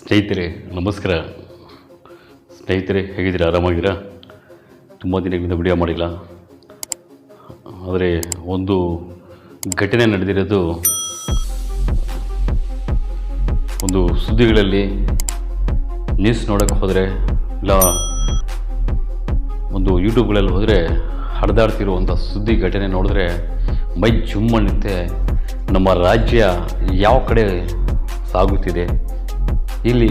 ಸ್ನೇಹಿತರೆ, ನಮಸ್ಕಾರ. ಸ್ನೇಹಿತರೆ, ಹೇಗಿದ್ದೀರಾ? ಆರಾಮಾಗಿದ್ದೀರಾ? ತುಂಬ ದಿನಗಳಿಂದ ವಿಡಿಯೋ ಮಾಡಿಲ್ಲ. ಆದರೆ ಒಂದು ಘಟನೆ ನಡೆದಿರೋದು ಒಂದು ಸುದ್ದಿಗಳಲ್ಲಿ ನ್ಯೂಸ್ ನೋಡೋಕ್ಕೆ ಹೋದರೆ, ಇಲ್ಲ, ಒಂದು ಯೂಟ್ಯೂಬ್ಗಳಲ್ಲಿ ಹೋದರೆ ಹರಿದಾಡ್ತಿರುವಂಥ ಸುದ್ದಿ ಘಟನೆ ನೋಡಿದ್ರೆ ಮೈ ಜುಮ್ಮಣ್ಣುತ್ತೆ ನಮ್ಮ ರಾಜ್ಯ ಯಾವ ಕಡೆ ಸಾಗುತ್ತಿದೆ? ಇಲ್ಲಿ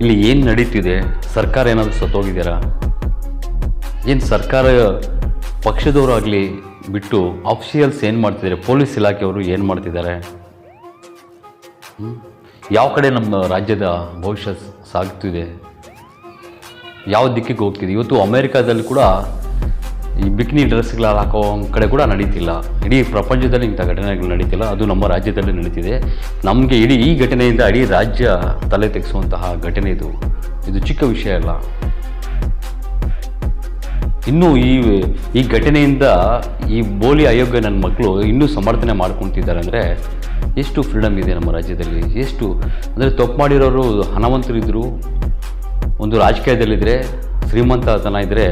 ಇಲ್ಲಿ ಏನು ನಡೀತಿದೆ? ಸರ್ಕಾರ ಏನಾದರೂ ಸತ್ತೋಗಿದ್ದೀರಾ? ಏನು ಸರ್ಕಾರ ಪಕ್ಷದವರಾಗಲಿ ಬಿಟ್ಟು ಆಫಿಷಿಯಲ್ಸ್ ಏನು ಮಾಡ್ತಿದ್ದಾರೆ? ಪೊಲೀಸ್ ಇಲಾಖೆಯವರು ಏನು ಮಾಡ್ತಿದ್ದಾರೆ? ಯಾವ ಕಡೆ ನಮ್ಮ ರಾಜ್ಯದ ಭವಿಷ್ಯ ಸಾಗ್ತಿದೆ? ಯಾವ ದಿಕ್ಕಿಗೆ ಹೋಗ್ತಿದೆ? ಇವತ್ತು ಅಮೇರಿಕಾದಲ್ಲಿ ಕೂಡ ಈ ಬಿಕ್ನಿ ಡ್ರೆಸ್ಗಳ ಹಾಕೋ ಕಡೆ ಕೂಡ ನಡೀತಿಲ್ಲ. ಇಡೀ ಪ್ರಪಂಚದಲ್ಲಿ ಇಂಥ ಘಟನೆಗಳು ನಡೀತಿಲ್ಲ. ಅದು ನಮ್ಮ ರಾಜ್ಯದಲ್ಲಿ ನಡೀತಿದೆ. ನಮಗೆ ಇಡೀ ಈ ಘಟನೆಯಿಂದ ಇಡೀ ರಾಜ್ಯ ತಲೆ ತೆಗೆಸುವಂತಹ ಘಟನೆ ಇದು. ಇದು ಚಿಕ್ಕ ವಿಷಯ ಅಲ್ಲ. ಇನ್ನೂ ಈ ಈ ಘಟನೆಯಿಂದ ಈ ಬೋಲಿ ಅಯೋಗ್ಯ ನನ್ನ ಮಕ್ಕಳು ಇನ್ನೂ ಸಮರ್ಥನೆ ಮಾಡ್ಕೊತಿದ್ದಾರೆ ಅಂದರೆ ಎಷ್ಟು ಫ್ರೀಡಮ್ ಇದೆ ನಮ್ಮ ರಾಜ್ಯದಲ್ಲಿ? ಎಷ್ಟು, ಅಂದರೆ ತಪ್ಪು ಮಾಡಿರೋರು ಹಣವಂತರಿದ್ದರು ಒಂದು ರಾಜಕೀಯದಲ್ಲಿದ್ದರೆ ಶ್ರೀಮಂತತನ ಇದ್ದರೆ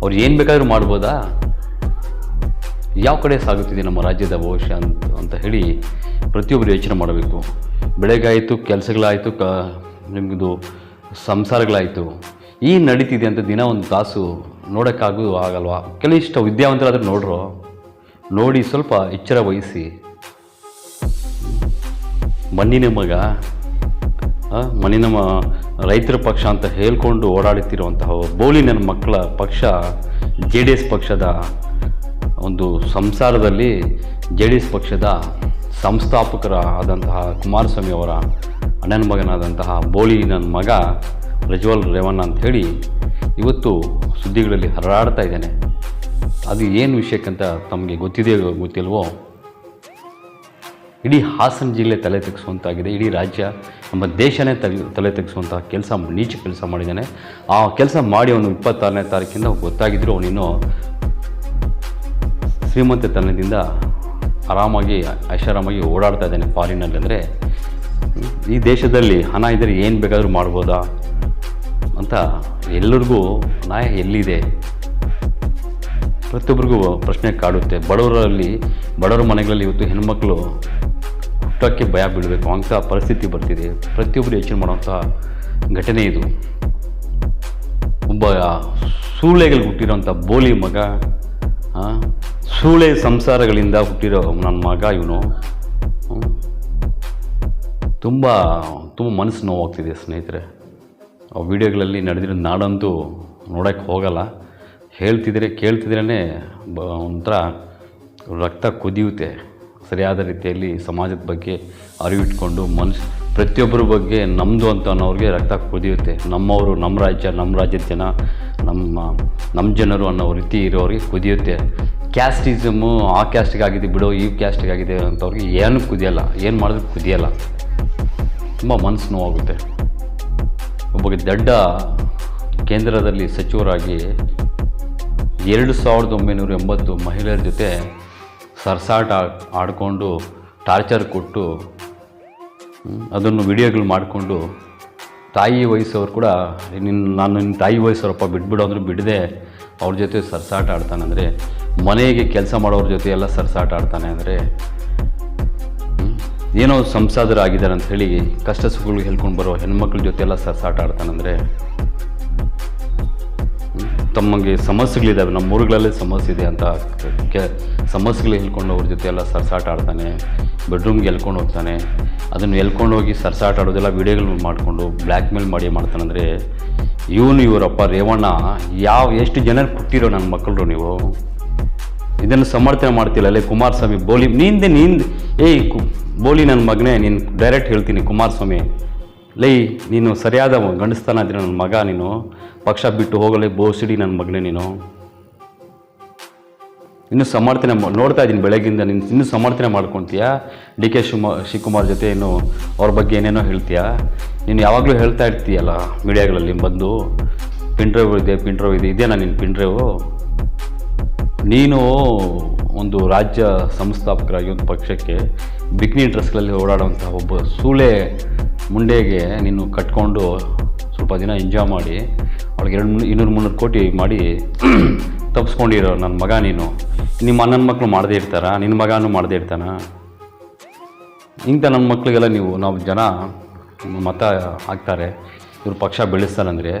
ಅವ್ರು ಏನು ಬೇಕಾದರೂ ಮಾಡ್ಬೋದಾ? ಯಾವ ಕಡೆ ಸಾಗುತ್ತಿದೆ ನಮ್ಮ ರಾಜ್ಯದ ಭವಿಷ್ಯ ಅಂತ ಅಂತ ಹೇಳಿ ಪ್ರತಿಯೊಬ್ಬರು ಯೋಚನೆ ಮಾಡಬೇಕು. ಬೆಳೆಗಾಯಿತು, ಕೆಲಸಗಳಾಯಿತು, ಕ ನಿಮ್ಮದು ಸಂಸಾರಗಳಾಯಿತು. ಈ ನಡೀತಿದೆ ಅಂತ ದಿನ ಒಂದು ತಾಸು ನೋಡೋಕ್ಕಾಗೋದು ಆಗಲ್ವಾ? ಕೆಲವಿಷ್ಟು ವಿದ್ಯಾವಂತರಾದರೂ ನೋಡ್ರೋ. ನೋಡಿ ಸ್ವಲ್ಪ ಎಚ್ಚರ ವಹಿಸಿ. ಮಣ್ಣಿನ ಮಗ ಮಣ್ಣಿನ ಮ ರೈತರ ಪಕ್ಷ ಅಂತ ಹೇಳ್ಕೊಂಡು ಓಡಾಡುತ್ತಿರುವಂತಹ ಬೋಳಿ ನನ್ನ ಮಕ್ಕಳ ಪಕ್ಷ, ಜೆ ಡಿ ಎಸ್ ಪಕ್ಷದ ಒಂದು ಸಂಸಾರದಲ್ಲಿ ಜೆ ಡಿ ಎಸ್ ಪಕ್ಷದ ಸಂಸ್ಥಾಪಕರ ಆದಂತಹ ಕುಮಾರಸ್ವಾಮಿ ಅವರ ಅಣ್ಣನ ಮಗನಾದಂತಹ ಬೋಳಿ ನನ್ನ ಮಗ ಪ್ರಜ್ವಲ್ ರೇವಣ್ಣ ಅಂತ ಹೇಳಿ ಇವತ್ತು ಸುದ್ದಿಗಳಲ್ಲಿ ಹರಡಾಡ್ತಾ ಇದ್ದೇನೆ. ಅದು ಏನು ವಿಷಯಕ್ಕಂತ ತಮಗೆ ಗೊತ್ತಿದೆಯೋ ಗೊತ್ತಿಲ್ವೋ ಇಡೀ ಹಾಸನ ಜಿಲ್ಲೆ ತಲೆ ತೆಗೆಸುವಂತಾಗಿದೆ. ಇಡೀ ರಾಜ್ಯ ನಮ್ಮ ದೇಶನೇ ತಲೆ ತಲೆ ತೆಗೆಸುವಂತಹ ಕೆಲಸ ನೀಚ ಕೆಲಸ ಮಾಡಿದ್ದಾನೆ. ಆ ಕೆಲಸ ಮಾಡಿ ಅವನು ಇಪ್ಪತ್ತಾರನೇ ತಾರೀಕಿಂದ ಗೊತ್ತಾಗಿದ್ದರೂ ಅವನಿನ್ನು ಶ್ರೀಮಂತತನದಿಂದ ಆರಾಮಾಗಿ, ಐಷಾರಾಮಾಗಿ ಓಡಾಡ್ತಾ ಇದ್ದಾನೆ ಫಾರಿನಲ್ಲಿ. ಅಂದರೆ ಈ ದೇಶದಲ್ಲಿ ಹಣ ಇದ್ದರೆ ಏನು ಬೇಕಾದರೂ ಮಾಡ್ಬೋದಾ ಅಂತ ಎಲ್ಲರಿಗೂ ನಾಯ ಎಲ್ಲಿದೆ? ಪ್ರತಿಯೊಬ್ಬರಿಗೂ ಪ್ರಶ್ನೆ ಕಾಡುತ್ತೆ. ಬಡವರಲ್ಲಿ, ಬಡವರ ಮನೆಗಳಲ್ಲಿ ಇವತ್ತು ಹೆಣ್ಮಕ್ಳು ಹುಟ್ಟೋಕ್ಕೆ ಭಯ ಬೀಳಬೇಕು ಅಂಥ ಪರಿಸ್ಥಿತಿ ಬರ್ತಿದೆ. ಪ್ರತಿಯೊಬ್ಬರು ಯೋಚನೆ ಮಾಡುವಂಥ ಘಟನೆ ಇದು. ಒಬ್ಬ ಸೂಳೆಗಳು ಹುಟ್ಟಿರೋಂಥ ಬೋಲಿ ಮಗ ಸೂಳೆ ಸಂಸಾರಗಳಿಂದ ಹುಟ್ಟಿರೋ ನನ್ನ ಮಗ ಇವನು. ತುಂಬ ತುಂಬ ಮನಸ್ಸು ನೋವಾಗ್ತಿದೆ ಸ್ನೇಹಿತರೆ. ಆ ವಿಡಿಯೋಗಳಲ್ಲಿ ನಡೆದಿರೋ ನಾಡಂತೂ ನೋಡೋಕ್ಕೆ ಹೋಗಲ್ಲ. ಹೇಳ್ತಿದ್ರೆ ಕೇಳ್ತಿದ್ರೇ ಬ ಒಂಥರ ರಕ್ತ ಕುದಿಯುತ್ತೆ. ಸರಿಯಾದ ರೀತಿಯಲ್ಲಿ ಸಮಾಜದ ಬಗ್ಗೆ ಅರಿವಿಟ್ಕೊಂಡು ಮನುಷ್ಯ ಪ್ರತಿಯೊಬ್ಬರ ಬಗ್ಗೆ ನಮ್ಮದು ಅಂತ ಅನ್ನೋರಿಗೆ ರಕ್ತ ಕುದಿಯುತ್ತೆ. ನಮ್ಮವರು ನಮ್ಮ ರಾಜ್ಯ, ನಮ್ಮ ರಾಜ್ಯದ ಜನ ನಮ್ಮ ನಮ್ಮ ಜನರು ಅನ್ನೋ ರೀತಿ ಇರೋರಿಗೆ ಕುದಿಯುತ್ತೆ. ಕ್ಯಾಸ್ಟಿಸಮು ಆ ಕ್ಯಾಸ್ಟಿಗಾಗಿದೆ ಬಿಡೋ, ಈ ಕ್ಯಾಸ್ಟಿಗಾಗಿದೆ ಅಂತವ್ರಿಗೆ ಏನು ಕುದಿಯಲ್ಲ, ಏನು ಮಾಡಿದ್ರು ಕುದಿಯಲ್ಲ. ತುಂಬ ಮನಸ್ಸು ನೋವಾಗುತ್ತೆ. ಒಬ್ಬ ದೊಡ್ಡ ಕೇಂದ್ರದಲ್ಲಿ ಸಚಿವರಾಗಿ ಎರಡು ಸಾವಿರದ ಒಂಬೈನೂರ ಎಂಬತ್ತು ಮಹಿಳೆಯರ ಜೊತೆ ಸರ್ಸಾಟ ಆಡಿಕೊಂಡು ಟಾರ್ಚರ್ ಕೊಟ್ಟು ಅದನ್ನು ವಿಡಿಯೋಗಳು ಮಾಡಿಕೊಂಡು ತಾಯಿ ವಯಸ್ಸವ್ರು ಕೂಡ ನಿನ್ನ ನಾನು ನಿನ್ನ ತಾಯಿ ವಯಸ್ಸವ್ರಪ್ಪ ಬಿಟ್ಬಿಡು ಅಂದ್ರೆ ಬಿಡದೆ ಅವ್ರ ಜೊತೆ ಸರ್ಸಾಟ ಆಡ್ತಾನೆ ಅಂದರೆ ಮನೆಗೆ ಕೆಲಸ ಮಾಡೋರ ಜೊತೆ ಎಲ್ಲ ಸರ್ಸಾಟ ಆಡ್ತಾನೆ ಅಂದರೆ ಏನೋ ಸಂಸಾದರಾಗಿದ್ದಾರೆ ಅಂತ ಹೇಳಿ ಕಷ್ಟ ಸುಖಗಳು ಹೇಳ್ಕೊಂಡು ಬರೋ ಹೆಣ್ಮಕ್ಳ ಜೊತೆ ಎಲ್ಲ ಸರ್ಸಾಟ ಆಡ್ತಾನಂದರೆ ತಮಗೆ ಸಮಸ್ಯೆಗಳಿದ್ದಾವೆ, ನಮ್ಮ ಊರುಗಳಲ್ಲೇ ಸಮಸ್ಯೆ ಇದೆ ಅಂತ ಕೆ, ಸಮಸ್ಯೆಗಳು ಹೇಳ್ಕೊಂಡು ಅವ್ರ ಜೊತೆ ಎಲ್ಲ ಸರ್ಸಾಟ ಆಡ್ತಾನೆ ಬೆಡ್ರೂಮ್ಗೆ ಎಲ್ಕೊಂಡು ಹೋಗ್ತಾನೆ. ಅದನ್ನು ಎಲ್ಕೊಂಡು ಹೋಗಿ ಸರ್ಸಾಟ ಆಡೋದೆಲ್ಲ ವೀಡಿಯೋಗಳು ಮಾಡಿಕೊಂಡು ಬ್ಲ್ಯಾಕ್ ಮೇಲ್ ಮಾಡಿ ಮಾಡ್ತಾನಂದರೆ, ಇವನು ಇವರಪ್ಪ ರೇವಣ್ಣ, ಯಾವ, ಎಷ್ಟು ಜನ ಕೊಟ್ಟಿರೋ ನನ್ನ ಮಕ್ಕಳು ನೀವು? ಇದನ್ನು ಸಮರ್ಥನೆ ಮಾಡ್ತಿಲ್ಲ ಅಲ್ಲೇ ಕುಮಾರಸ್ವಾಮಿ, ಬೋಲಿ, ನಿಂದೆ, ನಿಂದ, ಏಯ್ ಬೋಲಿ ನನ್ನ ಮಗನೇ, ನೀನು ಡೈರೆಕ್ಟ್ ಹೇಳ್ತೀನಿ ಕುಮಾರಸ್ವಾಮಿ. ಲೈ, ನೀನು ಸರಿಯಾದ ಗಂಡಸ್ತಾನ ಅದಿನ ನನ್ನ ಮಗ ನೀನು. ಪಕ್ಷ ಬಿಟ್ಟು ಹೋಗಲಿ ಬೋಸಿಡಿ ನನ್ನ ಮಗನೇ ನೀನು. ಇನ್ನೂ ಸಮರ್ಥನೆ ನೋಡ್ತಾ ಇದ್ದೀನಿ ಬೆಳಗ್ಗಿಂದ ನೀನು ಇನ್ನೂ ಸಮರ್ಥನೆ ಮಾಡ್ಕೊತೀಯಾ? ಡಿ ಕೆ ಶಿವಮ ಶಿವಕುಮಾರ್ ಜೊತೆ ಏನು ಅವ್ರ ಬಗ್ಗೆ ಏನೇನೋ ಹೇಳ್ತೀಯಾ? ನೀನು ಯಾವಾಗಲೂ ಹೇಳ್ತಾ ಇರ್ತೀಯಲ್ಲ ಮೀಡಿಯಾಗಳಲ್ಲಿ ಬಂದು. ಪಿಂಡ್ರವ್ ಇದೆ ಪಿಂಡ್ರವ್ ಇದೆ, ಇದೆಯಾ ನಿನ್ನ ಪಿಂಡ್ರವು ನೀನು ಒಂದು ರಾಜ್ಯ ಸಂಸ್ಥಾಪಕರಾಗಿ ಒಂದು ಪಕ್ಷಕ್ಕೆ ಬಿಕ್ನಿ ಡ್ರೆಸ್ಗಳಲ್ಲಿ ಓಡಾಡುವಂಥ ಒಬ್ಬ ಸೂಳೆ ಮುಂಡೆಗೆ ನೀನು ಕಟ್ಕೊಂಡು ಸ್ವಲ್ಪ ದಿನ ಎಂಜಾಯ್ ಮಾಡಿ, ಅವಳಿಗೆ ಎರಡು ಮುನ್ನೂರು ಇನ್ನೂರು ಮುನ್ನೂರು ಕೋಟಿ ಮಾಡಿ ತಪ್ಪಿಸ್ಕೊಂಡಿರೋ ನನ್ನ ಮಗ ನೀನು. ನಿಮ್ಮ ಅಣ್ಣನ ಮಕ್ಕಳು ಮಾಡದೇ ಇರ್ತಾರಾ? ನಿನ್ನ ಮಗನೂ ಮಾಡದೇ ಇರ್ತಾನ? ಇಂಥ ನನ್ನ ಮಕ್ಕಳಿಗೆಲ್ಲ ನೀವು, ನಾವು ಜನ ಮತ ಹಾಕ್ತಾರೆ. ಇವರು ಪಕ್ಷ ಬೆಳೆಸ್ತಾರಂದರೆ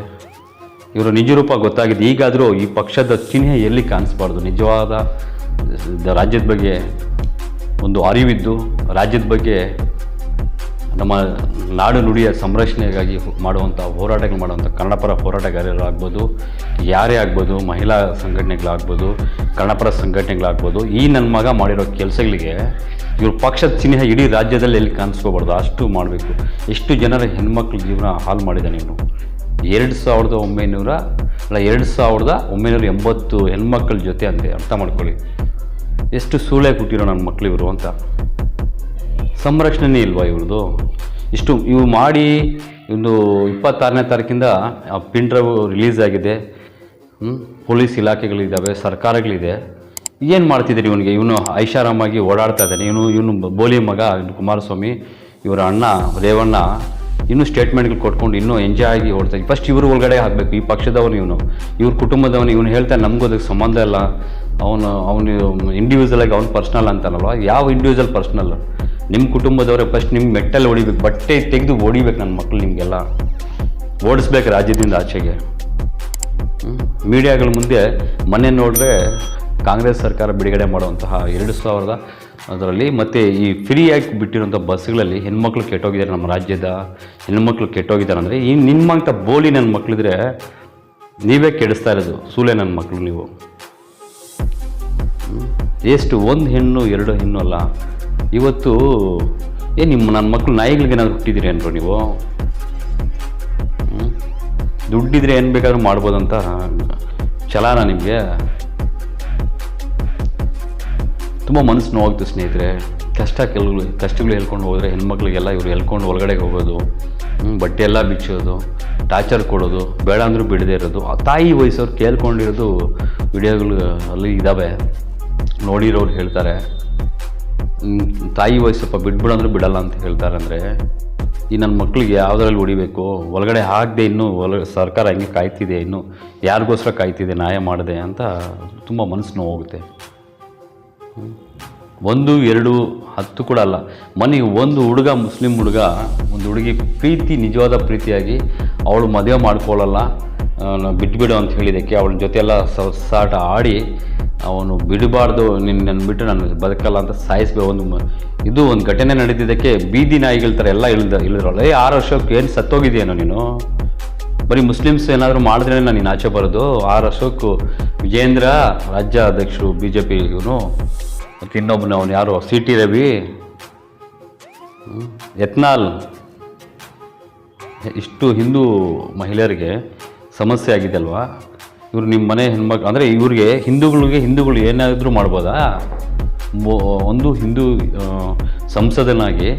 ಇವರು ನಿಜ ರೂಪ ಗೊತ್ತಾಗಿದೆ. ಈಗಾದರೂ ಈ ಪಕ್ಷದ ಚಿಹ್ನೆ ಎಲ್ಲಿ ಕಾಣಿಸ್ಬಾರ್ದು? ನಿಜವಾದ ರಾಜ್ಯದ ಬಗ್ಗೆ ಒಂದು ಅರಿವಿದ್ದು, ರಾಜ್ಯದ ಬಗ್ಗೆ ನಮ್ಮ ನಾಡು ನುಡಿಯ ಸಂರಕ್ಷಣೆಗಾಗಿ ಮಾಡುವಂಥ ಹೋರಾಟಗಳು ಮಾಡುವಂಥ ಕನ್ನಡಪರ ಹೋರಾಟಗಾರರಾಗ್ಬೋದು, ಯಾರೇ ಆಗ್ಬೋದು, ಮಹಿಳಾ ಸಂಘಟನೆಗಳಾಗ್ಬೋದು, ಕನ್ನಡಪರ ಸಂಘಟನೆಗಳಾಗ್ಬೋದು, ಈ ನನ್ನ ಮಗ ಮಾಡಿರೋ ಕೆಲಸಗಳಿಗೆ ಇವ್ರ ಪಕ್ಷದ ಚಿಹ್ನೆ ಇಡೀ ರಾಜ್ಯದಲ್ಲಿ ಎಲ್ಲಿ ಕಾಣಿಸ್ಕೋಬಾರ್ದು, ಅಷ್ಟು ಮಾಡಬೇಕು. ಎಷ್ಟು ಜನರ ಹೆಣ್ಮಕ್ಳ ಜೀವನ ಹಾಳು ಮಾಡಿದ್ದಾನೆ ನೀನು. ಎರಡು ಸಾವಿರದ ಒಂಬೈನೂರ, ಅಲ್ಲ, ಎರಡು ಸಾವಿರದ ಒಂಬೈನೂರ ಎಂಬತ್ತು ಹೆಣ್ಮಕ್ಳ ಜೊತೆ ಅಂತೆ ಅರ್ಥ ಮಾಡ್ಕೊಳ್ಳಿ. ಎಷ್ಟು ಸೂಳೆ ಕೊಟ್ಟಿರೋ ನನ್ನ ಮಕ್ಕಳಿವರು ಅಂತ. ಸಂರಕ್ಷಣೆನೇ ಇಲ್ವಾ ಇವ್ರದ್ದು? ಇಷ್ಟು ಇವು ಮಾಡಿ ಒಂದು ಇಪ್ಪತ್ತಾರನೇ ತಾರೀಕಿಂದ ಆ ಪಿನ್ ಡ್ರೈವ್ ರಿಲೀಸ್ ಆಗಿದೆ? ಪೊಲೀಸ್ ಇಲಾಖೆಗಳಿದ್ದಾವೆ, ಸರ್ಕಾರಗಳಿದೆ. ಏನು ಮಾಡ್ತಿದ್ದೀರಿ ಇವನಿಗೆ? ಇವನು ಐಷಾರಾಮಾಗಿ ಓಡಾಡ್ತಾ ಇದ್ದಾನೆ. ಇವನು ಇವನು ಬೋಲಿ ಮಗ ಕುಮಾರಸ್ವಾಮಿ, ಇವರ ಅಣ್ಣ ರೇವಣ್ಣ ಇನ್ನೂ ಸ್ಟೇಟ್ಮೆಂಟ್ಗಳು ಕೊಟ್ಕೊಂಡು ಇನ್ನೂ ಎಂಜಾಯ್ ಆಗಿ ಓಡ್ತಾ ಫಸ್ಟ್ ಇವರು ಒಳಗಡೆ ಹಾಕಬೇಕು, ಈ ಪಕ್ಷದವನು ಇವನು. ಇವ್ರ ಕುಟುಂಬದವನು ಇವನು ಹೇಳ್ತಾನೆ ನಮಗೂ ಅದಕ್ಕೆ ಸಂಬಂಧ ಇಲ್ಲ. ಅವನು ಅವನು ಇಂಡಿವಿಜುವಲ್ ಆಗಿ ಅವ್ನು ಪರ್ಸ್ನಲ್ ಅಂತಾನಲ್ವ? ಯಾವ ಇಂಡಿವಿಜುವಲ್ ಪರ್ಸ್ನಲ್ ನಿಮ್ಮ ಕುಟುಂಬದವರೇ ಫಸ್ಟ್ ನಿಮ್ಮ ಮೆಟ್ಟಲ್ಲಿ ಹೊಡಿಬೇಕು, ಬಟ್ಟೆ ತೆಗೆದು ಹೊಡಿಬೇಕು ನನ್ನ ಮಕ್ಕಳು ನಿಮಗೆಲ್ಲ. ಓಡಿಸ್ಬೇಕು ರಾಜ್ಯದಿಂದ ಆಚೆಗೆ. ಮೀಡಿಯಾಗಳ ಮುಂದೆ ಮೊನ್ನೆ ನೋಡಿದ್ರೆ ಕಾಂಗ್ರೆಸ್ ಸರ್ಕಾರ ಬಿಡುಗಡೆ ಮಾಡುವಂತಹ ಎರಡು ಸಾವಿರದ ಅದರಲ್ಲಿ ಮತ್ತು ಈ ಫ್ರೀಯಾಗಿ ಬಿಟ್ಟಿರುವಂಥ ಬಸ್ಗಳಲ್ಲಿ ಹೆಣ್ಮಕ್ಳು ಕೆಟ್ಟೋಗಿದ್ದಾರೆ ನಮ್ಮ ರಾಜ್ಯದ ಹೆಣ್ಮಕ್ಳು ಕೆಟ್ಟೋಗಿದ್ದಾರೆ ಅಂದರೆ ಈ ನಿಮ್ಮಂಥ ಬೋಲಿ ನನ್ನ ಮಕ್ಕಳಿದ್ರೆ ನೀವೇ ಕೆಡಿಸ್ತಾ ಇರೋದು ಸೂಲೆ ನನ್ನ ಮಕ್ಕಳು ನೀವು. ಎಷ್ಟು ಒಂದು ಹೆಣ್ಣು, ಎರಡು ಹೆಣ್ಣು ಅಲ್ಲ. ಇವತ್ತು, ಏ, ನಿಮ್ಮ ನನ್ನ ಮಕ್ಕಳು ನಾಯಿಗಳಿಗೆ ಏನಾದ್ರು ಹುಟ್ಟಿದ್ದೀರಿ ಅನ್ರು ನೀವು? ದುಡ್ಡಿದ್ರೆ ಏನು ಬೇಕಾದ್ರೂ ಮಾಡ್ಬೋದಂತ ಛಲಾನ ನಿಮಗೆ? ತುಂಬ ಮನಸ್ಸು ನೋವಾಗ್ತು ಸ್ನೇಹಿತರೆ. ಕಷ್ಟ ಕೆಲವು, ಕಷ್ಟಗಳು ಹೇಳ್ಕೊಂಡು ಹೋದರೆ ಹೆಣ್ಮಕ್ಳಿಗೆಲ್ಲ ಇವರು ಹೇಳ್ಕೊಂಡು ಒಳಗಡೆ ಹೋಗೋದು ಬಟ್ಟೆ ಎಲ್ಲ ಬಿಚ್ಚೋದು, ಟಾರ್ಚರ್ ಕೊಡೋದು, ಬೇಡ ಅಂದರೂ ಬಿಡದೇ ಇರೋದು. ಆ ತಾಯಿ ವಯಸ್ಸವ್ರು ಕೇಳ್ಕೊಂಡಿರೋದು ವಿಡಿಯೋಗಳು ಅಲ್ಲಿ ಇದ್ದಾವೆ ನೋಡಿರೋರು ಹೇಳ್ತಾರೆ ತಾಯಿ ವಯಸ್ಸು ಸ್ವಲ್ಪ ಅಂದರೆ ಬಿಡಲ್ಲ ಅಂತ ಹೇಳ್ತಾರೆ ಅಂದರೆ ಈ ನನ್ನ ಮಕ್ಕಳಿಗೆ ಯಾವುದ್ರಲ್ಲಿ ಹೊಡಿಬೇಕು? ಒಳಗಡೆ ಹಾಕದೆ ಇನ್ನೂ ಒಳ ಸರ್ಕಾರ ಹೆಂಗೆ ಕಾಯ್ತಿದೆ ಇನ್ನು? ಯಾರಿಗೋಸ್ಕರ ಕಾಯ್ತಿದೆ ನ್ಯಾಯ ಮಾಡಿದೆ? ಅಂತ ತುಂಬ ಮನಸ್ಸು ನೋವಾಗುತ್ತೆ ಒಂದು, ಎರಡು, ಹತ್ತು ಕೂಡ ಅಲ್ಲ. ಮನೆ ಒಂದು ಹುಡುಗ, ಮುಸ್ಲಿಂ ಹುಡುಗ, ಒಂದು ಹುಡುಗಿ ಪ್ರೀತಿ, ನಿಜವಾದ ಪ್ರೀತಿಯಾಗಿ ಅವಳು ಮದುವೆ ಮಾಡ್ಕೊಳ್ಳಲ್ಲ. ಬಿಟ್ಬಿಡು ಅಂತ ಹೇಳಿದ್ದಕ್ಕೆ ಅವಳ ಜೊತೆ ಎಲ್ಲ ಸಾಟ ಆಡಿ ಅವನು ಬಿಡಬಾರ್ದು, ನಿನ್ನನ್ನು ನನ್ನ ಬಿಟ್ಟು ನಾನು ಬದುಕಲ್ಲ ಅಂತ ಸಾಯಿಸ್ಬೇಕು ಒಂದು ಇದು ಒಂದು ಘಟನೆ ನಡೆದಿದ್ದಕ್ಕೆ ಬೀದಿ ನಾಯಿಗಳ ಥರ ಎಲ್ಲ ಇಳಿದ ಇಳಿದ್ರಲ್ಲ. ಏ, ಆರು ವರ್ಷಕ್ಕೆ ಏನು ಸತ್ತೋಗಿದೆಯೇನೋ ನೀನು? ಬರೀ ಮುಸ್ಲಿಮ್ಸ್ ಏನಾದರೂ ಮಾಡಿದ್ರೆ ನಾನು ನೀನು ಆಚೆ ಬರೋದು? ಆರು ವರ್ಷಕ್ಕೂ ವಿಜೇಂದ್ರ ರಾಜ್ಯ ಅಧ್ಯಕ್ಷರು ಬಿ ಜೆ ಪಿ ಇವನು ಮತ್ತು ಇನ್ನೊಬ್ಬನ ಅವನು ಯಾರು? C T Ravi. ಯತ್ನಾಲ್ ಇಷ್ಟು ಹಿಂದೂ ಮಹಿಳೆಯರಿಗೆ ಸಮಸ್ಯೆ ಆಗಿದೆ ಅಲ್ವಾ ಇವ್ರು ನಿಮ್ಮ ಮನೆ ಹೆಣ್ಮಕ್ಳು ಅಂದರೆ ಇವ್ರಿಗೆ ಹಿಂದೂಗಳಿಗೆ ಹಿಂದೂಗಳು ಏನಾದರೂ ಮಾಡ್ಬೋದಾ? ಒಂದು ಹಿಂದೂ ಸಂಸದನಾಗಿ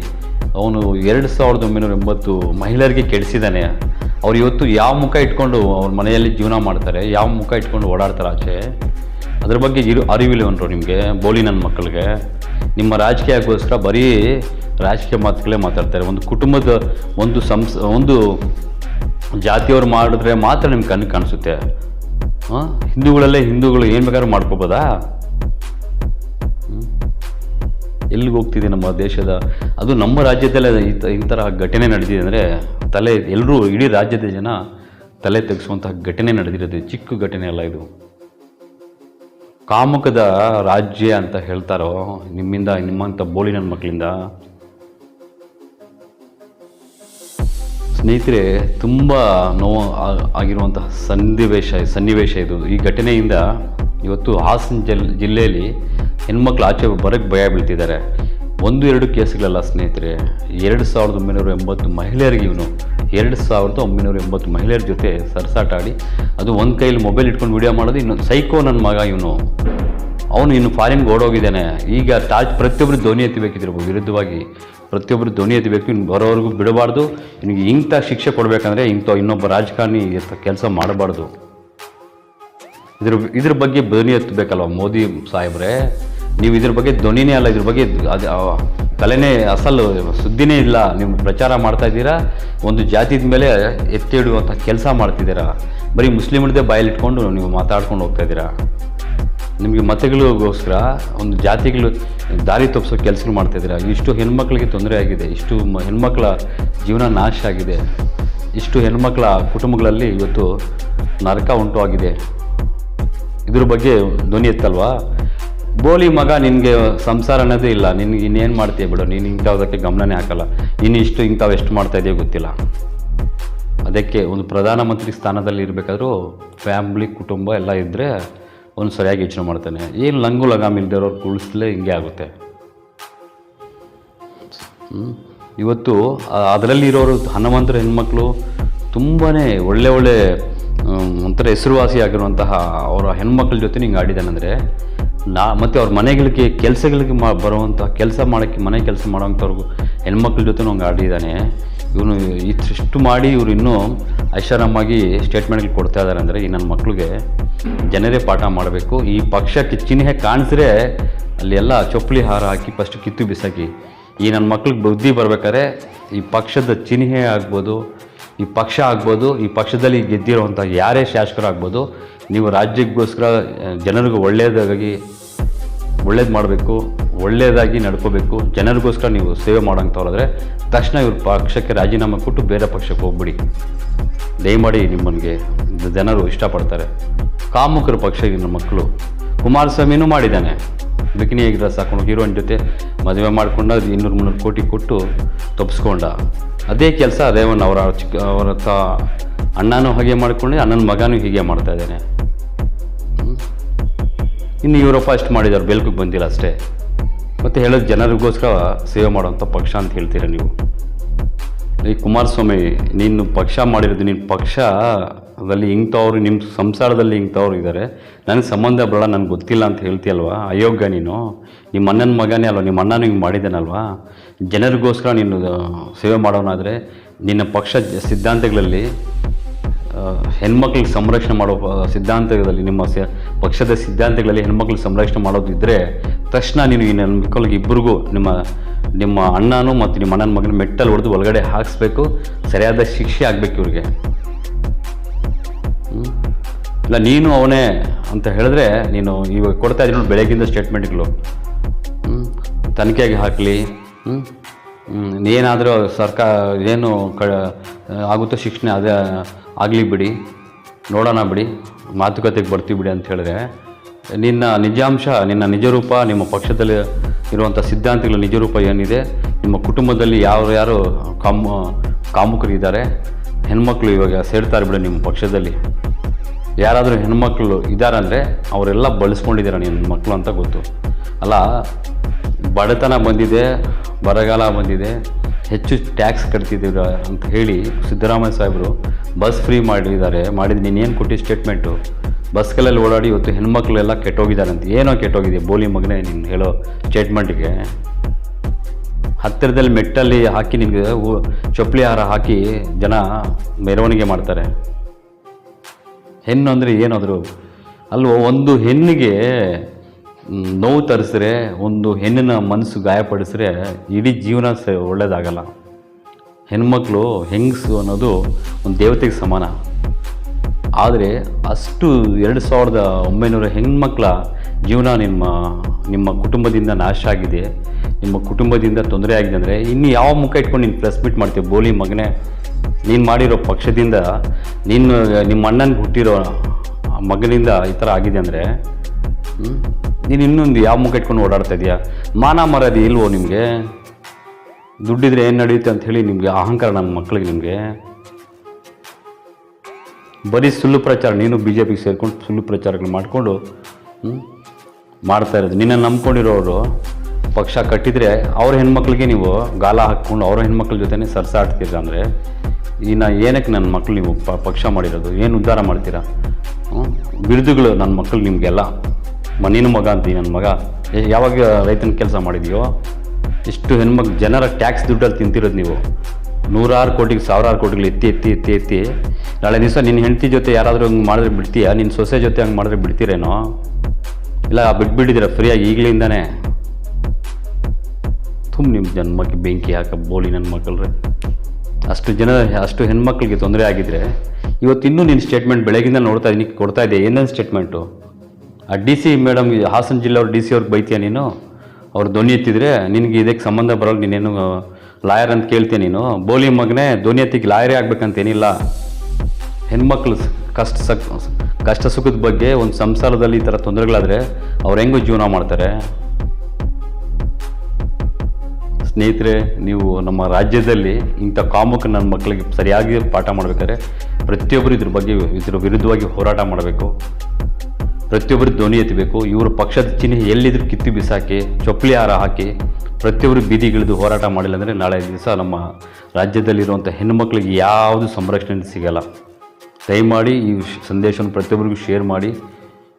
ಅವನು ಎರಡು ಸಾವಿರದ ಒಂಬೈನೂರ ಎಂಬತ್ತು ಮಹಿಳೆಯರಿಗೆ ಕೆಡಿಸಿದ್ದಾನೆ. ಅವ್ರು ಇವತ್ತು ಯಾವ ಮುಖ ಇಟ್ಕೊಂಡು ಅವ್ರ ಮನೆಯಲ್ಲಿ ಜೀವನ ಮಾಡ್ತಾರೆ, ಯಾವ ಮುಖ ಇಟ್ಕೊಂಡು ಓಡಾಡ್ತಾರೆ ಆಚೆ? ಅದ್ರ ಬಗ್ಗೆ ಇರು ಉಂಟು ನಿಮಗೆ ಬೋಲಿ ನನ್ನ ಮಕ್ಕಳಿಗೆ. ನಿಮ್ಮ ರಾಜಕೀಯಕ್ಕೋಸ್ಕರ ಬರೀ ರಾಜಕೀಯ ಮಾತುಗಳೇ ಮಾತಾಡ್ತಾರೆ. ಒಂದು ಕುಟುಂಬದ ಒಂದು ಸಂಸ್, ಒಂದು ಜಾತಿಯವ್ರು ಮಾಡಿದ್ರೆ ಮಾತ್ರ ನಿಮ್ಗೆ ಕಣ್ಣು ಕಾಣಿಸುತ್ತೆ. ಹಾಂ? ಹಿಂದೂಗಳಲ್ಲೇ ಹಿಂದೂಗಳು ಏನು ಬೇಕಾದ್ರೂ ಮಾಡ್ಕೋಬೋದಾ? ಎಲ್ಲಿಗೆ ಹೋಗ್ತಿದೆ ನಮ್ಮ ದೇಶದ? ಅದು ನಮ್ಮ ರಾಜ್ಯದಲ್ಲೇ ಈ ಥರ ಘಟನೆ ನಡೆದಿದೆ ಅಂದರೆ ತಲೆ ಎಲ್ಲರೂ ಇಡೀ ರಾಜ್ಯದ ಜನ ತಲೆ ತೆಗೆಸುವಂತಹ ಘಟನೆ ನಡೆದಿರೋದು, ಚಿಕ್ಕ ಘಟನೆ ಅಲ್ಲ ಇದು. ಕಾಮುಕದ ರಾಜ್ಯ ಅಂತ ಹೇಳ್ತಾರೋ, ನಿಮ್ಮಿಂದ ನಿಮ್ಮಂಥ ಬೋಳಿ ನನ್ನ ಮಕ್ಕಳಿಂದ ಸ್ನೇಹಿತರೆ, ತುಂಬ ನೋವು ಆಗಿರುವಂತಹ ಸನ್ನಿವೇಶ ಸನ್ನಿವೇಶ ಇದು. ಈ ಘಟನೆಯಿಂದ ಇವತ್ತು ಹಾಸನ ಜಲ್, ಜಿಲ್ಲೆಯಲ್ಲಿ ಹೆಣ್ಮಕ್ಳು ಆಚೆ ಬರೋಕ್ಕೆ ಭಯ ಬೀಳ್ತಿದ್ದಾರೆ. ಒಂದು, ಎರಡು ಕೇಸ್ಗಳಲ್ಲ ಸ್ನೇಹಿತರೆ. ಎರಡು ಸಾವಿರದ ಒಂಬೈನೂರ ಎಂಬತ್ತು ಮಹಿಳೆಯರಿಗೆ ಇವನು ಎರಡು ಸಾವಿರದ ಒಂಬೈನೂರ ಎಂಬತ್ತು ಮಹಿಳೆಯರ ಜೊತೆ ಸರ್ಸಾಟ ಆಡಿ ಅದು ಒಂದು ಕೈಯಲ್ಲಿ ಮೊಬೈಲ್ ಇಟ್ಕೊಂಡು ವಿಡಿಯೋ ಮಾಡೋದು, ಇನ್ನೊಂದು ಸೈಕೋ ನನ್ನ ಮಗ ಇವನು. ಅವನು ಇನ್ನು ಫಾರಿನ್ಗೆ ಓಡೋಗಿದ್ದಾನೆ. ಈಗ ತಾಜ್ ಪ್ರತಿಯೊಬ್ಬರು ಧ್ವನಿ ಎತ್ತಬೇಕಿದ್ರು, ವಿರುದ್ಧವಾಗಿ ಪ್ರತಿಯೊಬ್ಬರು ಧ್ವನಿ ಎತ್ತಬೇಕು, ಇನ್ನು ಬರೋವರೆಗೂ ಬಿಡಬಾರ್ದು. ನಿನಗೆ ಇಂಥ ಶಿಕ್ಷೆ ಕೊಡಬೇಕಂದ್ರೆ ಇಂಥ ಇನ್ನೊಬ್ಬ ರಾಜಕಾರಣಿ ಕೆಲಸ ಮಾಡಬಾರ್ದು. ಇದ್ರ ಇದ್ರ ಬಗ್ಗೆ ಧ್ವನಿ ಎತ್ತಬೇಕಲ್ವ ಮೋದಿ ಸಾಹೇಬ್ರೆ? ನೀವು ಇದ್ರ ಬಗ್ಗೆ ಧ್ವನಿನೇ ಅಲ್ಲ, ಇದ್ರ ಬಗ್ಗೆ ಅದು ತಲೆನೇ ಅಸಲು, ಸುದ್ದಿನೇ ಇಲ್ಲ. ನೀವು ಪ್ರಚಾರ ಮಾಡ್ತಾ ಇದ್ದೀರಾ? ಒಂದು ಜಾತಿದ ಮೇಲೆ ಎತ್ತಿಡುವಂಥ ಕೆಲಸ ಮಾಡ್ತಿದ್ದೀರಾ? ಬರೀ ಮುಸ್ಲಿಮರದೇ ಬಾಯಲ್ಲಿಟ್ಕೊಂಡು ನೀವು ಮಾತಾಡ್ಕೊಂಡು ಹೋಗ್ತಾ ಇದ್ದೀರಾ? ನಿಮಗೆ ಮತಗಳಿಗೋಸ್ಕರ ಒಂದು ಜಾತಿಗಳು ದಾರಿ ತಪ್ಪಿಸೋ ಕೆಲಸ ಮಾಡ್ತಾ ಇದ್ದೀರಾ? ಇಷ್ಟು ಹೆಣ್ಮಕ್ಳಿಗೆ ತೊಂದರೆ ಆಗಿದೆ, ಇಷ್ಟು ಮ- ಹೆಣ್ಮಕ್ಳ ಜೀವನ ನಾಶ ಆಗಿದೆ, ಇಷ್ಟು ಹೆಣ್ಮಕ್ಳ ಕುಟುಂಬಗಳಲ್ಲಿ ಇವತ್ತು ನರಕ ಉಂಟು ಆಗಿದೆ. ಇದ್ರ ಬಗ್ಗೆ ಧ್ವನಿ ಎತ್ತಲ್ವಾ? ಬೋಲಿ ಮಗ ನಿನಗೆ ಸಂಸಾರ ಅನ್ನೋದೇ ಇಲ್ಲ ನಿನಗೆ ಇನ್ನೇನು ಮಾಡ್ತೀಯ ಬಿಡು, ನೀನು ಇಂಥವುದಕ್ಕೆ ಗಮನನೇ ಹಾಕಲ್ಲ ನೀನು ಇಷ್ಟು ಇಂಥವು ಎಷ್ಟು ಮಾಡ್ತಾ ಇದೆಯೋ ಗೊತ್ತಿಲ್ಲ. ಅದಕ್ಕೆ ಒಂದು ಪ್ರಧಾನಮಂತ್ರಿ ಸ್ಥಾನದಲ್ಲಿ ಇರಬೇಕಾದ್ರೂ ಫ್ಯಾಮ್ಲಿ ಕುಟುಂಬ ಎಲ್ಲ ಇದ್ದರೆ ಒಂದು ಸರಿಯಾಗಿ ಯೋಚನೆ ಮಾಡ್ತಾನೆ. ಏನು ಲಂಗು ಲಗಾಮ್ ಇಲ್ದಿರೋರು ಕುಳಿಸ್ಲೇ ಹಿಂಗೆ ಆಗುತ್ತೆ. ಇವತ್ತು ಅದರಲ್ಲಿ ಇರೋರು ಹನುಮಂತರ ಹೆಣ್ಮಕ್ಳು ತುಂಬಾ ಒಳ್ಳೆ ಒಳ್ಳೆ ಒಂಥರ ಹೆಸರುವಾಸಿ ಆಗಿರುವಂತಹ ಅವರ ಹೆಣ್ಮಕ್ಳ ಜೊತೆ ಹಿಂಗೆ ಆಡಿದಾನಂದರೆ ನಾ ಮತ್ತು ಅವ್ರ ಮನೆಗಳಿಗೆ ಕೆಲಸಗಳಿಗೆ ಮಾ ಬರುವಂಥ ಕೆಲಸ ಮಾಡೋಕ್ಕೆ ಮನೆ ಕೆಲಸ ಮಾಡೋವಂಥವ್ರಿಗೂ ಹೆಣ್ಮಕ್ಳ ಜೊತೆ ಹಂಗೆ ಆಡಿದ್ದಾನೆ. ಇವನು ಇಷ್ಟು ಮಾಡಿ ಇವರು ಇನ್ನೂ ಐಷಾರಾಮಾಗಿ ಸ್ಟೇಟ್ಮೆಂಟ್ಗಳು ಕೊಡ್ತಾ ಇದ್ದಾರೆ ಅಂದರೆ ಈ ನನ್ನ ಮಕ್ಕಳಿಗೆ ಜನರೇ ಪಾಠ ಮಾಡಬೇಕು. ಈ ಪಕ್ಷಕ್ಕೆ ಚಿಹ್ನೆ ಕಾಣಿಸಿದ್ರೆ ಅಲ್ಲಿ ಎಲ್ಲ ಚೊಪ್ಪಲಿ ಹಾರ ಹಾಕಿ ಫಸ್ಟ್ ಕಿತ್ತು ಬಿಸಾಕಿ. ಈ ನನ್ನ ಮಕ್ಳಿಗೆ ಬುದ್ಧಿ ಬರ್ಬೇಕಾದ್ರೆ ಈ ಪಕ್ಷದ ಚಿಹ್ನೆ ಆಗ್ಬೋದು, ಈ ಪಕ್ಷ ಆಗ್ಬೋದು, ಈ ಪಕ್ಷದಲ್ಲಿ ಗೆದ್ದಿರುವಂಥ ಯಾರೇ ಶಾಸಕರಾಗ್ಬೋದು ನೀವು ರಾಜ್ಯಕ್ಕೋಸ್ಕರ ಜನರಿಗೂ ಒಳ್ಳೆಯದಾಗಿ ಒಳ್ಳೇದು ಮಾಡಬೇಕು. ಒಳ್ಳೆಯದಾಗಿ ನಡ್ಕೋಬೇಕು. ಜನರಿಗೋಸ್ಕರ ನೀವು ಸೇವೆ ಮಾಡೋಂಥವ್ರಾದ್ರೆ ತಕ್ಷಣ ಇವ್ರ ಪಕ್ಷಕ್ಕೆ ರಾಜೀನಾಮೆ ಕೊಟ್ಟು ಬೇರೆ ಪಕ್ಷಕ್ಕೆ ಹೋಗ್ಬಿಡಿ. ದಯಮಾಡಿ ನಿಮ್ಮನಿಗೆ ಜನರು ಇಷ್ಟಪಡ್ತಾರೆ. ಕಾಮುಕರ ಪಕ್ಷ ನಮ್ಮ ಮಕ್ಕಳು. ಕುಮಾರಸ್ವಾಮಿನೂ ಮಾಡಿದ್ದಾನೆ. ಬಿಕಿನಿ ಡ್ರೆಸ್ ಸಾಕೊಂಡು ಹೀರೋಯಿನ್ ಜೊತೆ ಮದುವೆ ಮಾಡ್ಕೊಂಡು ಅದು ಇನ್ನೂರು ಮುನ್ನೂರು ಕೋಟಿ ಕೊಟ್ಟು ತಪ್ಪಿಸ್ಕೊಂಡ ಅದೇ ಕೆಲಸ ರೇವಣ್ಣ ಅವರ ಚಿಕ್ಕ, ಅವರ ತ, ಅಣ್ಣನೂ ಹಾಗೆ ಮಾಡ್ಕೊಂಡು, ಅಣ್ಣನ ಮಗನೂ ಹೀಗೆ ಮಾಡ್ತಾ ಇದ್ದಾನೆ. ಇನ್ನು ಇವರಪ್ಪ ಅಷ್ಟು ಮಾಡಿದ್ದಾರೆ ಬೆಲ್ಕಿಗೆ ಬಂದಿಲ್ಲ ಅಷ್ಟೇ. ಮತ್ತು ಹೇಳೋದು ಜನರಿಗೋಸ್ಕರ ಸೇವೆ ಮಾಡೋಂಥ ಪಕ್ಷ ಅಂತ ಹೇಳ್ತೀರ ನೀವು? ಈ ಕುಮಾರಸ್ವಾಮಿ, ನೀನು ಪಕ್ಷ ಮಾಡಿರೋದು, ನಿನ್ನ ಪಕ್ಷದಲ್ಲಿ ಇಂಥವ್ರು ನಿಮ್ಮ ಸಂಸಾರದಲ್ಲಿ ಇಂಥವ್ರು ಇದ್ದಾರೆ ನನಗೆ ಸಂಬಂಧ ಬೇಡ, ನನಗೆ ಗೊತ್ತಿಲ್ಲ ಅಂತ ಹೇಳ್ತೀಯಲ್ವಾ? ಅಯೋಗ್ಯ ನೀನು. ನಿಮ್ಮ ಅಣ್ಣನ ಮಗನೇ ಅಲ್ವಾ? ನಿಮ್ಮ ಅಣ್ಣನೂ ಹಿಂಗೆ ಮಾಡಿದ್ದಾನಲ್ವಾ ಜನರಿಗೋಸ್ಕರ ನೀನು ಸೇವೆ ಮಾಡೋನಾದರೆ ನಿನ್ನ ಪಕ್ಷ ಸಿದ್ಧಾಂತಗಳಲ್ಲಿ ಹೆಣ್ಮಕ್ಳಿಗೆ ಸಂರಕ್ಷಣೆ ಮಾಡೋ ಸಿದ್ಧಾಂತದಲ್ಲಿ ನಿಮ್ಮ ಸ, ಪಕ್ಷದ ಸಿದ್ಧಾಂತಗಳಲ್ಲಿ ಹೆಣ್ಮಕ್ಳಿಗೆ ಸಂರಕ್ಷಣೆ ಮಾಡೋದಿದ್ದರೆ ತಕ್ಷಣ ನೀನು ಈ ಹೆಣ್ಮಕ್ಳಿಗೆ ಇಬ್ಬರಿಗೂ ನಿಮ್ಮ ನಿಮ್ಮ ಅಣ್ಣನು ಮತ್ತು ನಿಮ್ಮ ಅಣ್ಣನ ಮಗನ ಮೆಟ್ಟಲ್ಲಿ ಹೊಡೆದು ಒಳಗಡೆ ಹಾಕಿಸ್ಬೇಕು. ಸರಿಯಾದ ಶಿಕ್ಷೆ ಆಗಬೇಕು ಇವ್ರಿಗೆ? ಇಲ್ಲ, ನೀನು ಅವನೇ ಅಂತ ಹೇಳಿದ್ರೆ, ನೀನು ಇವಾಗ ಕೊಡ್ತಾ ಇದ್ದೀನಿ ನೋಡಿ ಬೆಳಗ್ಗಿಂದ ಸ್ಟೇಟ್ಮೆಂಟ್ಗಳು ತನಿಖೆಗೆ ಹಾಕಲಿ. ಏನಾದರೂ ಸರ್ಕಾರ ಏನು ಕ, ಆಗುತ್ತೋ ಶಿಕ್ಷಣ, ಅದೇ ಆಗಲಿ ಬಿಡಿ, ನೋಡೋಣ ಬಿಡಿ, ಮಾತುಕತೆಗೆ ಬರ್ತೀವಿ ಬಿಡಿ ಅಂತ ಹೇಳಿದ್ರೆ, ನಿನ್ನ ನಿಜಾಂಶ, ನಿನ್ನ ನಿಜರೂಪ, ನಿಮ್ಮ ಪಕ್ಷದಲ್ಲಿ ಇರುವಂಥ ಸಿದ್ಧಾಂತಗಳ ನಿಜರೂಪ ಏನಿದೆ, ನಿಮ್ಮ ಕುಟುಂಬದಲ್ಲಿ ಯಾರು ಯಾರು ಕಾಮು, ಕಾಮುಕರಿದ್ದಾರೆ, ಹೆಣ್ಮಕ್ಳು ಇವಾಗ ಸೇರ್ತಾರೆ ಬಿಡಿ ನಿಮ್ಮ ಪಕ್ಷದಲ್ಲಿ. ಯಾರಾದರೂ ಹೆಣ್ಮಕ್ಳು ಇದ್ದಾರೆ ಅಂದರೆ ಅವರೆಲ್ಲ ಬಳಸ್ಕೊಂಡಿದ್ದಾರೆ ನಿನ್ನ ಮಕ್ಕಳು ಅಂತ ಗೊತ್ತು. ಅಲ್ಲ, ಬಡತನ ಬಂದಿದೆ, ಬರಗಾಲ ಬಂದಿದೆ ಹೆಚ್ಚು ಟ್ಯಾಕ್ಸ್ ಕಟ್ತಿದ್ದೀರ ಅಂತ ಹೇಳಿ ಸಿದ್ದರಾಮಯ್ಯ ಸಾಹೇಬರು ಬಸ್ ಫ್ರೀ ಮಾಡಿದ್ದಾರೆ, ಮಾಡಿದ ನೀನೇನು ಕೊಟ್ಟಿ ಸ್ಟೇಟ್ಮೆಂಟು ಬಸ್ಗಳಲ್ಲಿ ಓಡಾಡಿ ಇವತ್ತು ಹೆಣ್ಮಕ್ಳೆಲ್ಲ ಅಂತ. ಏನೋ ಕೆಟ್ಟೋಗಿದೆ? ಬೋಲಿ ಮಗನೇ ನೀನು ಹೇಳೋ ಸ್ಟೇಟ್ಮೆಂಟಿಗೆ ಹತ್ತಿರದಲ್ಲಿ ಮೆಟ್ಟಲ್ಲಿ ಹಾಕಿ ನಿಮಗೆ ಚಪ್ಪಲಿ ಹಾರ ಹಾಕಿ ಜನ ಮೆರವಣಿಗೆ ಮಾಡ್ತಾರೆ. ಹೆಣ್ಣು ಅಂದರೆ ಏನಾದರೂ? ಅಲ್ವೋ, ಒಂದು ಹೆಣ್ಣಿಗೆ ನೋವು ತರಿಸಿದ್ರೆ, ಒಂದು ಹೆಣ್ಣಿನ ಮನಸ್ಸು ಗಾಯಪಡಿಸ್ರೆ ಇಡೀ ಜೀವನ ಸ ಒಳ್ಳೆಯದಾಗಲ್ಲ ಹೆಣ್ಮಕ್ಳು ಹೆಂಗಸು ಅನ್ನೋದು ಒಂದು ದೇವತೆಗೆ ಸಮಾನ. ಆದರೆ ಅಷ್ಟು ಎರಡು ಸಾವಿರದ ಒಂಬೈನೂರ ಹೆಣ್ಮಕ್ಳ ಜೀವನ ನಿಮ್ಮ ನಿಮ್ಮ ಕುಟುಂಬದಿಂದ ನಾಶ ಆಗಿದೆ. ನಿಮ್ಮ ಕುಟುಂಬದಿಂದ ತೊಂದರೆ ಆಗಿದೆ ಅಂದರೆ ಇನ್ನು ಯಾವ ಮುಖ ಇಟ್ಕೊಂಡು ನೀನು ಪ್ರೆಸ್ ಮೀಟ್ ಮಾಡ್ತೀವಿ ಬೋಲಿ ಮಗನೇ, ನೀನು ಮಾಡಿರೋ ಪಕ್ಷದಿಂದ ನಿನ್ನ, ನಿಮ್ಮ ಅಣ್ಣನಿಗೆ ಹುಟ್ಟಿರೋ ಮಗನಿಂದ ಈ ಥರ ಆಗಿದೆ ಅಂದರೆ ನೀನು ಇನ್ನೊಂದು ಯಾವ ಮುಖ ಇಟ್ಕೊಂಡು ಓಡಾಡ್ತಾ ಇದೆಯಾ? ಮಾನ ಮರ್ಯಾದೆ ಇಲ್ವೋ ನಿಮಗೆ? ದುಡ್ಡಿದ್ರೆ ಏನು ನಡೆಯುತ್ತೆ ಅಂತ ಹೇಳಿ ನಿಮಗೆ ಅಹಂಕಾರ ನನ್ನ ಮಕ್ಕಳಿಗೆ ನಿಮಗೆ? ಬರೀ ಸುಳ್ಳು ಪ್ರಚಾರ, ನೀನು ಬಿ ಜೆ ಪಿಗೆ ಸೇರಿಕೊಂಡು ಸುಳ್ಳು ಪ್ರಚಾರಗಳು ಮಾಡಿಕೊಂಡು ಮಾಡ್ತಾ ಇರೋದು. ನಿನ್ನ ನಂಬ್ಕೊಂಡಿರೋರು ಪಕ್ಷ ಕಟ್ಟಿದರೆ ಅವ್ರ ಹೆಣ್ಮಕ್ಳಿಗೆ ನೀವು ಗಾಲ ಹಾಕ್ಕೊಂಡು ಅವ್ರ ಹೆಣ್ಮಕ್ಳ ಜೊತೆನೇ ಸರ್ಸಾಡ್ತೀರ ಅಂದರೆ? ಇನ್ನು ಏನಕ್ಕೆ ನನ್ನ ಮಕ್ಕಳು ನೀವು ಪಕ್ಷ ಮಾಡಿರೋದು? ಏನು ಉದ್ಧಾರ ಮಾಡ್ತೀರಾ? ಬಿರುದುಗಳು ನನ್ನ ಮಕ್ಕಳು ನಿಮಗೆಲ್ಲ. ಮನೇನು ಮಗ ಅಂತೀನಿ ನನ್ನ ಮಗ. ಯಾವಾಗ ರೈತನ ಕೆಲಸ ಮಾಡಿದೆಯೋ, ಇಷ್ಟು ಹೆಣ್ಮಗ್ ಜನರ ಟ್ಯಾಕ್ಸ್ ದುಡ್ಡಲ್ಲಿ ತಿಂತಿರೋದು ನೀವು. ನೂರಾರು ಕೋಟಿಗೆ, ಸಾವಿರಾರು ಕೋಟಿಗಳು ಎತ್ತಿ ಎತ್ತಿ ಎತ್ತಿ ಎತ್ತಿ. ನಾಳೆ ದಿವಸ ನಿನ್ನ ಹೆಂಡತಿ ಜೊತೆ ಯಾರಾದರೂ ಹಂಗೆ ಮಾಡಿದ್ರೆ ಬಿಡ್ತೀಯಾ? ನಿನ್ನ ಸೊಸೆ ಜೊತೆ ಹಂಗೆ ಮಾಡಿದ್ರೆ ಬಿಡ್ತೀರೇನೋ? ಇಲ್ಲ ಬಿಟ್ಬಿಟ್ಟಿದ್ದೀರ ಫ್ರೀಯಾಗಿ ಈಗಲಿಂದಾನೇ. ತುಂಬ ನಿಮ್ಮ ಜನ್ಮಕ್ಕೆ ಬೆಂಕಿ ಹಾಕ, ಬೋಲಿ ನನ್ನ ಮಕ್ಕಳ್ರೆ ಅಷ್ಟು ಜನ, ಅಷ್ಟು ಹೆಣ್ಮಕ್ಳಿಗೆ ತೊಂದರೆ ಆಗಿದ್ರೆ ಇವತ್ತು ಇನ್ನೂ ನಿನ್ನ ಸ್ಟೇಟ್ಮೆಂಟ್ ಬೆಳಗಿಂದ ನೋಡ್ತಾ ಇದ್ದೀನಿ ಕೊಡ್ತಾ ಇದೆಯಾ. ಏನೇನು statement D C madam Hassan ಜಿಲ್ಲೆ ಅವ್ರು ಡಿ ಸಿ ಅವ್ರಿಗೆ ಬೈತೀಯ ನೀನು? ಅವ್ರು ಧ್ವನಿ ಎತ್ತಿದ್ರೆ ನಿನಗೆ ಇದಕ್ಕೆ ಸಂಬಂಧ ಬರೋಲ್ಲ ನೀನೇನು ಲಾಯರ್ ಅಂತ ಕೇಳ್ತೀಯ ನೀನು? ಬೋಲಿ ಮಗನೇ ಧ್ವನಿ ಎತ್ತಿಗೆ ಲಾಯರೇ ಆಗ್ಬೇಕಂತೇನಿಲ್ಲ ಹೆಣ್ಮಕ್ಳು ಕಷ್ಟ ಸಕ್ ಕಷ್ಟ ಸುಖದ ಬಗ್ಗೆ ಒಂದು ಸಂಸಾರದಲ್ಲಿ ಈ ಥರ ತೊಂದರೆಗಳಾದರೆ ಅವ್ರು ಹೆಂಗೂ ಜೀವನ ಮಾಡ್ತಾರೆ? ಸ್ನೇಹಿತರೆ, ನೀವು ನಮ್ಮ ರಾಜ್ಯದಲ್ಲಿ ಇಂಥ ಕಾಮುಕ ನನ್ನ ಮಕ್ಕಳಿಗೆ ಸರಿಯಾಗಿ ಪಾಠ ಮಾಡಬೇಕಾದ್ರೆ ಪ್ರತಿಯೊಬ್ಬರು ಇದ್ರ ಬಗ್ಗೆ, ಇದ್ರ ವಿರುದ್ಧವಾಗಿ ಹೋರಾಟ ಮಾಡಬೇಕು. ಪ್ರತಿಯೊಬ್ಬರು ಧ್ವನಿ ಎತ್ತಬೇಕು. ಇವರು ಪಕ್ಷದ ಚಿಹ್ನೆ ಎಲ್ಲಿದ್ರು ಕಿತ್ತು ಬಿಸಾಕಿ, ಚೊಪ್ಪಲಿ ಹಾರ ಹಾಕಿ ಪ್ರತಿಯೊಬ್ಬರು ಬೀದಿಗಿಳಿದು ಹೋರಾಟ ಮಾಡಿಲ್ಲ ಅಂದರೆ ನಾಳೆ ದಿವಸ ನಮ್ಮ ರಾಜ್ಯದಲ್ಲಿರುವಂಥ ಹೆಣ್ಣುಮಕ್ಳಿಗೆ ಯಾವುದು ಸಂರಕ್ಷಣೆ ಸಿಗಲ್ಲ. ದಯಮಾಡಿ ಈ ಸಂದೇಶವನ್ನು ಪ್ರತಿಯೊಬ್ಬರಿಗೂ ಶೇರ್ ಮಾಡಿ.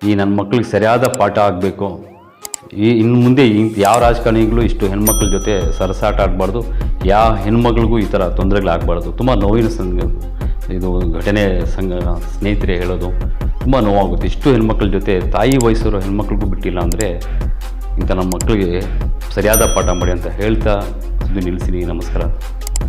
ಈ ನನ್ನ ಮಕ್ಕಳಿಗೆ ಸರಿಯಾದ ಪಾಠ ಆಗಬೇಕು. ಈ ಇನ್ನು ಮುಂದೆ ಯಾವ ರಾಜಕಾರಣಿಗಳು ಇಷ್ಟು ಹೆಣ್ಮಕ್ಳ ಜೊತೆ ಸರಸಾಟ ಆಡಬಾರ್ದು ಯಾವ ಹೆಣ್ಮಕ್ಳಿಗೂ ಈ ಥರ ತೊಂದರೆಗಳಾಗಬಾರ್ದು. ತುಂಬ ನೋವಿನ ಸಂಗ ಇದು ಘಟನೆ ಸಂಘ ಸ್ನೇಹಿತರೆ ಹೇಳೋದು. ತುಂಬ ನೋವಾಗುತ್ತೆ. ಇಷ್ಟು ಹೆಣ್ಮಕ್ಳ ಜೊತೆ ತಾಯಿ ವಯಸ್ಸಿರೋ ಹೆಣ್ಮಕ್ಳಿಗೂ ಬಿಟ್ಟಿಲ್ಲ ಅಂದರೆ ಇಂಥ ನಮ್ಮ ಮಕ್ಕಳಿಗೆ ಸರಿಯಾದ ಪಾಠ ಮಾಡಿ ಅಂತ ಹೇಳ್ತಾ ಇದು ನಿಲ್ಲಿಸಿನಿ ನಮಸ್ಕಾರ.